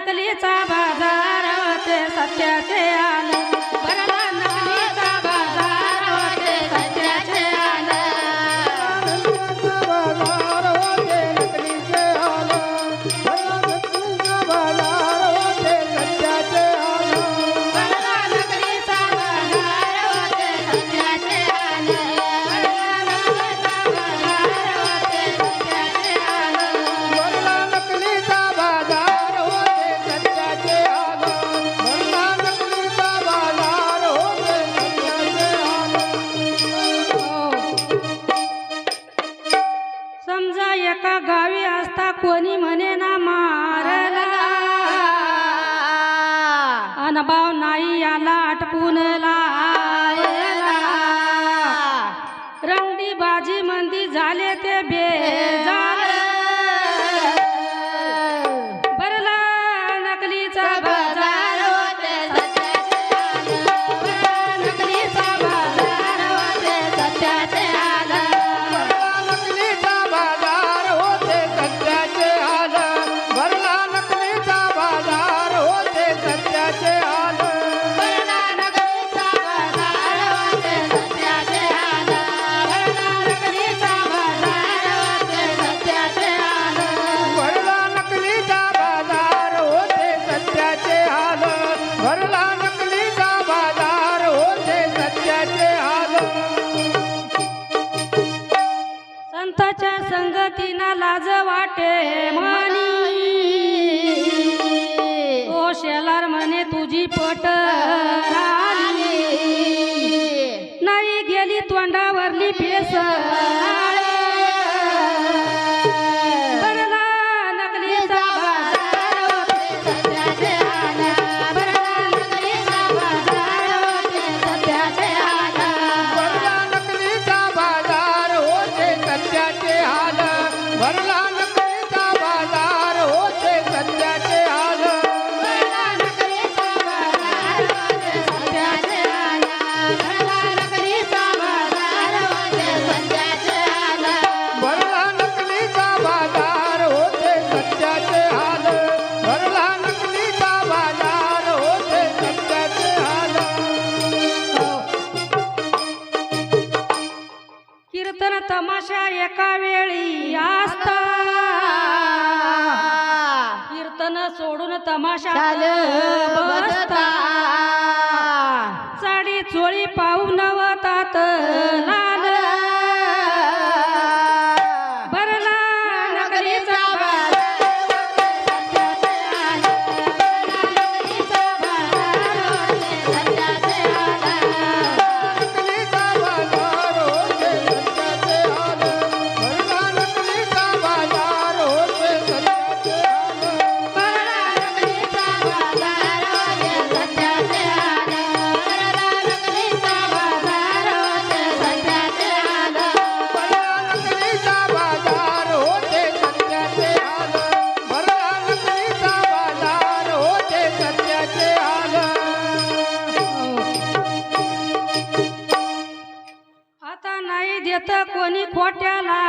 नकलीचा बाजारात सत्याचे आलं दबाव नाही आला आटपून लायला. रंगडी बाजी मंदी झाले ते बे देवाच्या संगतीना लाज वाटे भरला नकळेचा बाजार होते सध्याचे हाल भरला नकलीचा बाजार होते सध्याचे हाल भरला नकलीचा बाजार होते सध्याचे हाल तमाशा एका वेळ. सोडून तमाशा बसता. येत कोणी खोट्याला?